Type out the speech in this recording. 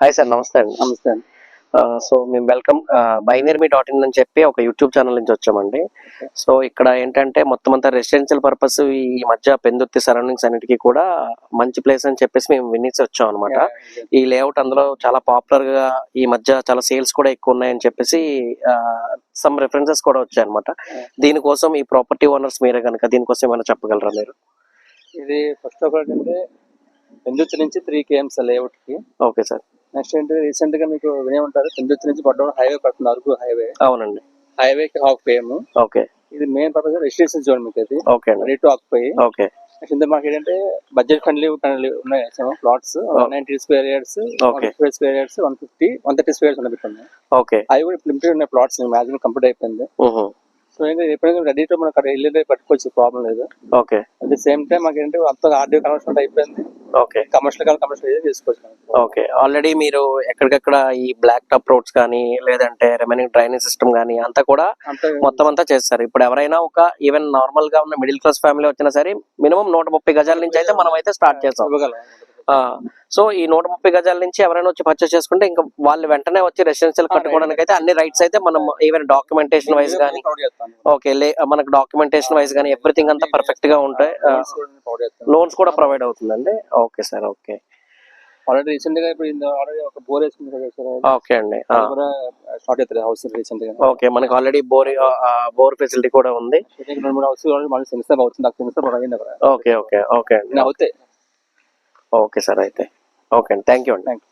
Hi sir నమస్తే అండి. నమస్తే అండి. సో మేము వెల్కమ్ బైనర్మీ డాట్ ఇన్ అని చెప్పి ఒక యూట్యూబ్ ఛానల్ నుంచి వచ్చామండి. సో ఇక్కడ ఏంటంటే మొత్తం అంతా రెసిడెన్షియల్ పర్పస్ ఈ మధ్య పెందుర్తి సరౌండింగ్స్ అన్నిటికీ కూడా మంచి ప్లేస్ అని చెప్పేసి మేము వినేసి వచ్చాం అనమాట ఈ లేఅవుట్ అందులో చాలా పాపులర్గా ఈ మధ్య చాలా సేల్స్ కూడా ఎక్కువ ఉన్నాయని చెప్పేసి సమ్ రెఫరెన్సెస్ కూడా వచ్చాయి అనమాట దీనికోసం ఈ ప్రాపర్టీ ఓనర్స్ మీరే కనుక దీనికోసం ఏమైనా చెప్పగలరా మీరు? ఇది ఫస్ట్ ఆల్ అంటే పెందుర్తి నుంచి త్రీ కేఎంస్ లేఅవుట్కి. ఓకే సార్ నెక్స్ట్ ఏంటి? రీసెంట్గా మీకు వినే ఉంటారు. పెందుర్తి నుంచి పడ్డం హైవే పడుతుంది అరకు హైవే. అవునండి. హైవే కి హాఫ్ కేఎం ఓకే. ఇది మెయిన్ పర్పస్ రెసిడెన్షియల్ జోన్ మీకు ఇది ఓకే అండి. Ready to occupy okay. Next మాకు ఏంటంటే బడ్జెట్ ఫ్రెండ్లీ ఫ్రెండ్లీ ఉన్నాయి. Plots ninety square yards Okay. Fifty square yards one fifty one thirty squares ఉన్నాయి. ఓకే. అవి కూడా లిమిటెడ్ ఉన్నాయి ప్లాట్స్ మ్యాక్సిమం కంప్లీట్ అయిపోయింది. సో ఏంటి ఎప్పుడైనా రెడీ టు మనకు అక్కడ వెళ్ళి పట్టుకోవచ్చు ప్రాబ్లం లేదు. Okay. At the same time మాకు ఏంటంటే అంతా ఆర్డీఓ కన్వర్షన్ అయిపోయింది. ఓకే. కమర్షియల్ కావాలి కమర్షియల్ ఏదో తీసుకోవచ్చు మనం. ఓకే. ఆల్రెడీ మీరు ఎక్కడికక్కడ ఈ బ్లాక్ టాప్ రోడ్స్ కానీ లేదంటే రిమైనింగ్ డ్రైనేజ్ సిస్టమ్ కానీ అంతా కూడా మొత్తం అంతా చేస్తారు. ఇప్పుడు ఎవరైనా ఒక ఈవెన్ నార్మల్గా ఉన్న మిడిల్ క్లాస్ ఫ్యామిలీ వచ్చినా సరే మినిమం నూట ముప్పై గజాల నుంచి అయితే మనం అయితే స్టార్ట్ చేస్తాం. సో ఈ నూట ముప్పై గజాల నుంచి ఎవరైనా వచ్చి పర్చేస్ చేసుకుంటే ఇంకా వాళ్ళు వెంటనే వచ్చి రెసిడెన్షియల్ కట్టుకోవడానికి అయితే అన్ని రైట్స్ అయితే మనం ఈవెన్ డాక్యుమెంటేషన్ వైజ్ కానీ ఓకే మనకు డాక్యుమెంటేషన్ వైజ్ కానీ ఎవ్రీథింగ్ అంతా పర్ఫెక్ట్గా ఉంటాయి. లోన్స్ కూడా ప్రొవైడ్ అవుతుందండి. Okay sir okay. ఆల్రెడీ రీసెంట్గా ఇప్పుడు ఆల్రెడీ ఒక బోర్ ఓకే అండి స్టార్ట్ అవుతుంది హౌస్ రీసెంట్గా ఓకే మనకి ఆల్రెడీ బోర్ బోర్ ఫెసిలిటీ కూడా ఉంది. రెండు మూడు హౌస్ ఆల్రెడీ అవుతుంది నాకు అయింది ఓకే ఓకే ఓకే అండి. అవుతాయి. ఓకే సార్ అయితే. ఓకే అండి. థ్యాంక్ యూ అండి. థ్యాంక్